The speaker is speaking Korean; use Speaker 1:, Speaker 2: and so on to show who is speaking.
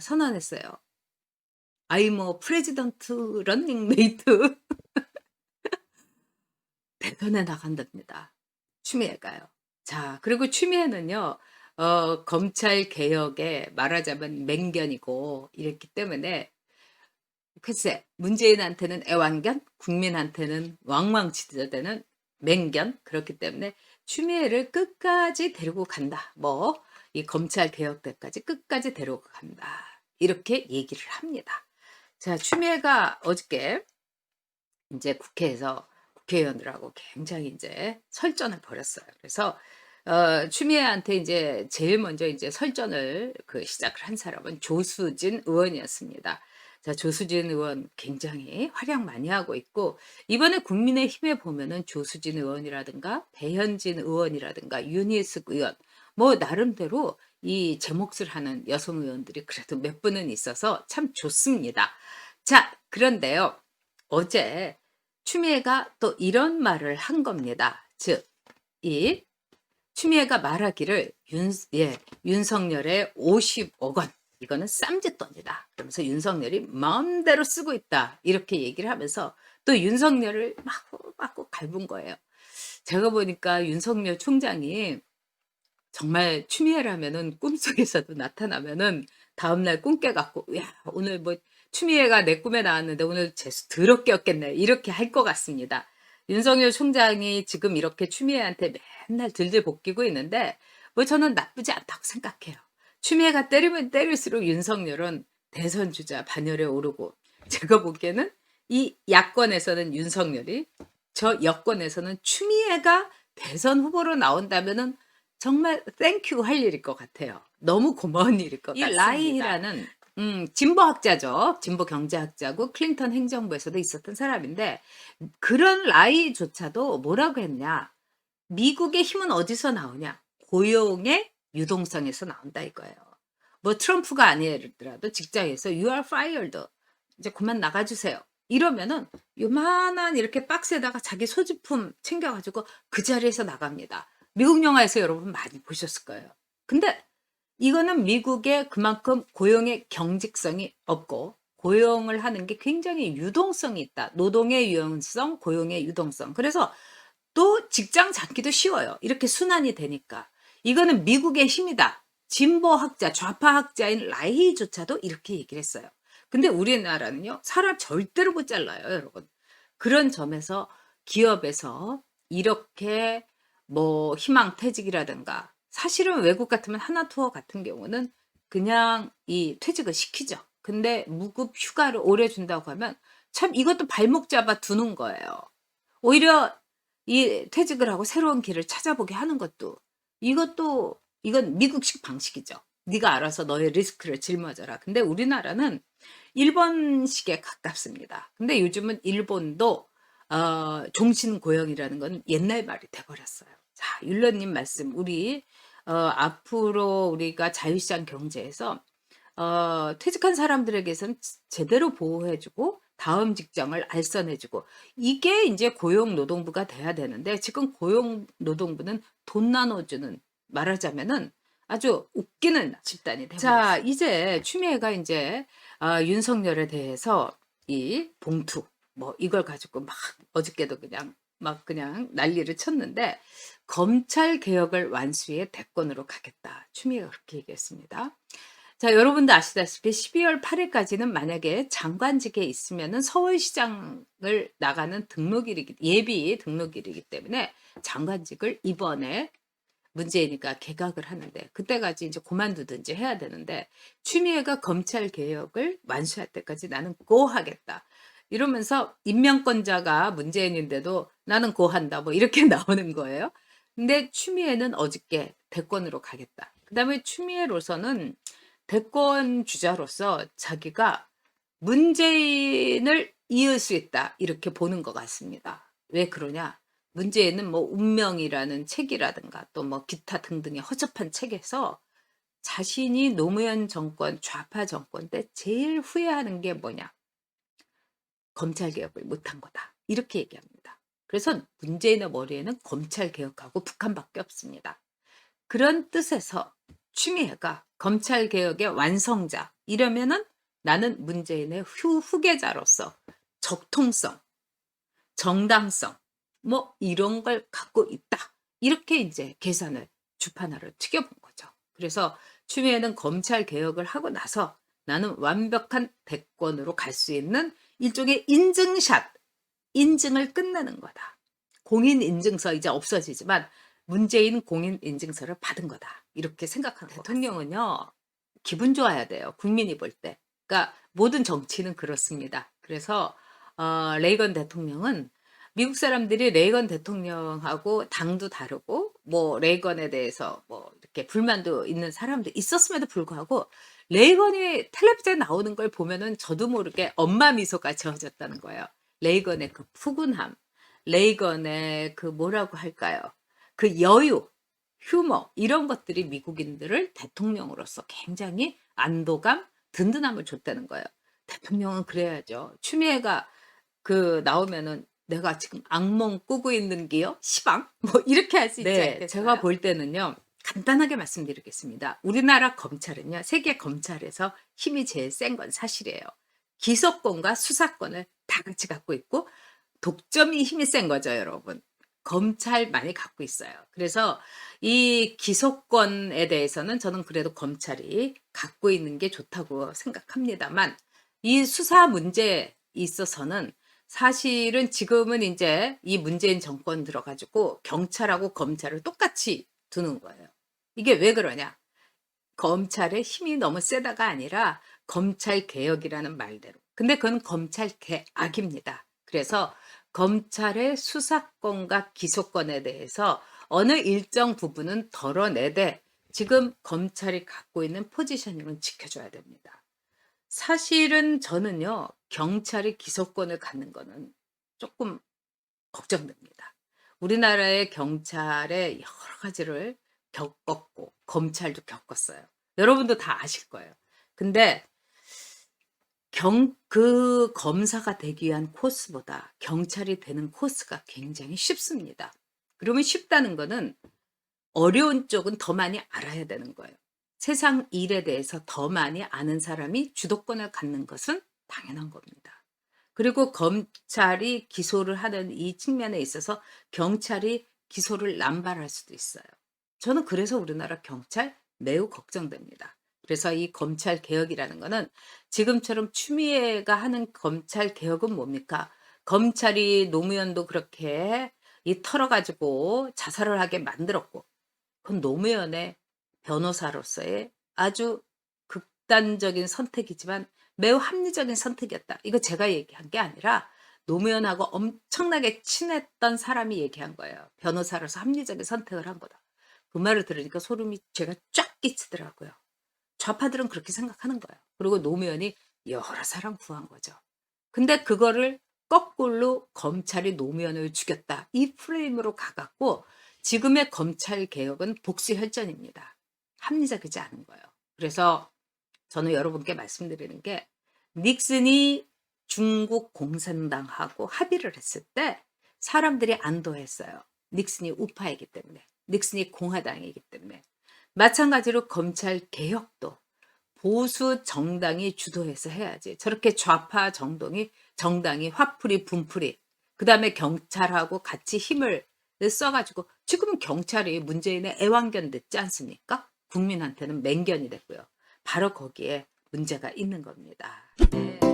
Speaker 1: 선언했어요. I'm a president running mate. 대선에 나간답니다. 추미애가요. 자, 그리고 추미애는요, 어, 검찰 개혁에 말하자면 맹견이고 이랬기 때문에 글쎄 문재인한테는 애완견, 국민한테는 왕왕치되는 맹견 그렇기 때문에 추미애를 끝까지 데리고 간다. 뭐 이 검찰 개혁 때까지 끝까지 데리고 간다. 이렇게 얘기를 합니다. 자, 추미애가 어저께 이제 국회에서 국회의원들하고 굉장히 이제 설전을 벌였어요. 그래서 어, 추미애한테 이제 제일 먼저 이제 설전을 그 시작을 한 사람은 조수진 의원이었습니다. 자, 조수진 의원 굉장히 활약 많이 하고 있고 이번에 국민의힘에 보면은 조수진 의원이라든가 배현진 의원이라든가 윤희숙 의원 뭐 나름대로 이제 몫을 하는 여성 의원들이 그래도 몇 분은 있어서 참 좋습니다. 자, 그런데요. 어제 추미애가 또 이런 말을 한 겁니다. 즉, 이 추미애가 말하기를 윤, 예, 윤석열의 50억 원, 이거는 쌈짓돈이다. 그러면서 윤석열이 마음대로 쓰고 있다. 이렇게 얘기를 하면서 또 윤석열을 막, 막 갈군 거예요. 제가 보니까 윤석열 총장이 정말 추미애라면은 꿈속에서도 나타나면은 다음날 꿈 깨 갖고, 야, 오늘 뭐 추미애가 내 꿈에 나왔는데 오늘 재수 더럽게 었겠네. 이렇게 할 것 같습니다. 윤석열 총장이 지금 이렇게 추미애한테 맨날 들들 볶이고 있는데 뭐 저는 나쁘지 않다고 생각해요. 추미애가 때리면 때릴수록 윤석열은 대선 주자 반열에 오르고 제가 보기에는 이 야권에서는 윤석열이 저 여권에서는 추미애가 대선 후보로 나온다면은 정말 땡큐 할 일일 것 같아요. 너무 고마운 일일
Speaker 2: 것이
Speaker 1: 같습니다. 라이라는 음, 진보학자죠. 진보 경제학자고 클린턴 행정부에서도 있었던 사람인데 그런 라이조차도 뭐라고 했냐? 미국의 힘은 어디서 나오냐? 고용의 유동성에서 나온다 이거예요. 뭐 트럼프가 아니더라도 직장에서 you are fired. 이제 그만 나가주세요. 이러면은 요만한 이렇게 박스에다가 자기 소지품 챙겨가지고 그 자리에서 나갑니다. 미국 영화에서 여러분 많이 보셨을 거예요. 근데 이거는 미국에 그만큼 고용의 경직성이 없고 고용을 하는 게 굉장히 유동성이 있다. 노동의 유연성, 고용의 유동성. 그래서 또 직장 잡기도 쉬워요. 이렇게 순환이 되니까. 이거는 미국의 힘이다. 진보학자, 좌파학자인 라이조차도 이렇게 얘기를 했어요. 근데 우리나라는요, 사람 절대로 못 잘라요, 여러분. 그런 점에서 기업에서 이렇게 뭐 희망 퇴직이라든가 사실은 외국 같으면 하나 투어 같은 경우는 그냥 이 퇴직을 시키죠. 근데 무급 휴가를 오래 준다고 하면 참 이것도 발목 잡아 두는 거예요. 오히려 이 퇴직을 하고 새로운 길을 찾아보게 하는 것도 이것도 이건 미국식 방식이죠. 네가 알아서 너의 리스크를 짊어져라. 근데 우리나라는 일본식에 가깝습니다. 근데 요즘은 일본도 어, 종신고용이라는 건 옛날 말이 돼버렸어요. 자, 율러님 말씀, 우리 어, 앞으로 우리가 자유시장 경제에서 어, 퇴직한 사람들에게선 제대로 보호해주고 다음 직장을 알선해주고 이게 이제 고용노동부가 돼야 되는데 지금 고용노동부는 돈 나눠주는 말하자면은 아주 웃기는 집단이 되고 자 이제 추미애가 이제 어, 윤석열에 대해서 이 봉투 뭐 이걸 가지고 막 어저께도 그냥 막 그냥 난리를 쳤는데 검찰 개혁을 완수해 대권으로 가겠다. 추미애가 그렇게 얘기했습니다. 자, 여러분도 아시다시피 12월 8일까지는 만약에 장관직에 있으면은 서울시장을 나가는 등록일이기 예비 등록일이기 때문에 장관직을 이번에 문재인이가 개각을 하는데 그때까지 이제 그만두든지 해야 되는데 추미애가 검찰 개혁을 완수할 때까지 나는 고 하겠다. 이러면서 임명권자가 문재인인데도 나는 고한다. 뭐 이렇게 나오는 거예요. 근데 추미애는 어저께 대권으로 가겠다. 그 다음에 추미애로서는 대권 주자로서 자기가 문재인을 이을 수 있다. 이렇게 보는 것 같습니다. 왜 그러냐? 문재인은 뭐 운명이라는 책이라든가 또 뭐 기타 등등의 허접한 책에서 자신이 노무현 정권, 좌파 정권 때 제일 후회하는 게 뭐냐? 검찰 개혁을 못한 거다. 이렇게 얘기합니다. 그래서 문재인의 머리에는 검찰 개혁하고 북한밖에 없습니다. 그런 뜻에서 추미애가 검찰 개혁의 완성자 이러면은 나는 문재인의 후, 후계자로서 적통성, 정당성 뭐 이런 걸 갖고 있다. 이렇게 이제 계산을 주판화를 튀겨본 거죠. 그래서 추미애는 검찰 개혁을 하고 나서 나는 완벽한 대권으로 갈 수 있는 일종의 인증샷, 인증을 끝내는 거다. 공인 인증서 이제 없어지지만 문재인 공인 인증서를 받은 거다. 이렇게 생각하는 거 대통령은요. 기분 좋아야 돼요. 국민이 볼 때. 그러니까 모든 정치는 그렇습니다. 그래서 어, 레이건 대통령은 미국 사람들이 레이건 대통령하고 당도 다르고 뭐 레이건에 대해서 뭐 이렇게 불만도 있는 사람도 있었음에도 불구하고 레이건이 텔레비전에 나오는 걸 보면은 저도 모르게 엄마 미소가 지어졌다는 거예요. 레이건의 그 푸근함, 레이건의 그 뭐라고 할까요? 그 여유, 휴머 이런 것들이 미국인들을 대통령으로서 굉장히 안도감, 든든함을 줬다는 거예요. 대통령은 그래야죠. 추미애가 그 나오면은 내가 지금 악몽 꾸고 있는 게요? 시방? 뭐 이렇게 할 수 있지
Speaker 2: 네,
Speaker 1: 않겠어요?
Speaker 2: 제가
Speaker 1: 제가 볼 때는요. 간단하게 말씀드리겠습니다. 우리나라 검찰은요. 세계 검찰에서 힘이 제일 센 건 사실이에요. 기소권과 수사권을 다 같이 갖고 있고 독점이 힘이 센 거죠, 여러분. 검찰만이 갖고 있어요. 그래서 이 기소권에 대해서는 저는 그래도 검찰이 갖고 있는 게 좋다고 생각합니다만 이 수사 문제에 있어서는 사실은 지금은 이제 이 문재인 정권 들어가지고 경찰하고 검찰을 똑같이 두는 거예요. 이게 왜 그러냐? 검찰의 힘이 너무 세다가 아니라 검찰 개혁이라는 말대로. 근데 그건 검찰 개악입니다. 그래서 검찰의 수사권과 기소권에 대해서 어느 일정 부분은 덜어내되 지금 검찰이 갖고 있는 포지셔닝은 지켜줘야 됩니다. 사실은 저는요, 경찰이 기소권을 갖는 거는 조금 걱정됩니다. 우리나라의 경찰의 여러 가지를 겪었고, 검찰도 겪었어요. 여러분도 다 아실 거예요. 근데 경, 그 검사가 되기 위한 코스보다 경찰이 되는 코스가 굉장히 쉽습니다. 그러면 쉽다는 거는 어려운 쪽은 더 많이 알아야 되는 거예요. 세상 일에 대해서 더 많이 아는 사람이 주도권을 갖는 것은 당연한 겁니다. 그리고 검찰이 기소를 하는 이 측면에 있어서 경찰이 기소를 남발할 수도 있어요. 저는 그래서 우리나라 경찰 매우 걱정됩니다. 그래서 이 검찰 개혁이라는 거는 지금처럼 추미애가 하는 검찰 개혁은 뭡니까? 검찰이 노무현도 그렇게 이 털어가지고 자살을 하게 만들었고, 그건 노무현의 변호사로서의 아주 극단적인 선택이지만 매우 합리적인 선택이었다. 이거 제가 얘기한 게 아니라 노무현하고 엄청나게 친했던 사람이 얘기한 거예요. 변호사로서 합리적인 선택을 한 거다. 그 말을 들으니까 소름이 제가 쫙 끼치더라고요. 좌파들은 그렇게 생각하는 거예요. 그리고 노무현이 여러 사람 구한 거죠. 근데 그거를 거꾸로 검찰이 노무현을 죽였다. 이 프레임으로 가갖고 지금의 검찰 개혁은 복수 혈전입니다. 합리적이지 않은 거예요. 그래서 저는 여러분께 말씀드리는 게 닉슨이 중국 공산당하고 합의를 했을 때 사람들이 안도했어요. 닉슨이 우파이기 때문에. 닉슨이 공화당이기 때문에. 마찬가지로 검찰 개혁도 보수 정당이 주도해서 해야지. 저렇게 좌파 정당이 정당이 화풀이 분풀이 그다음에 경찰하고 같이 힘을 써가지고 지금 경찰이 문재인의 애완견 됐지 않습니까? 국민한테는 맹견이 됐고요. 바로 거기에 문제가 있는 겁니다. 네.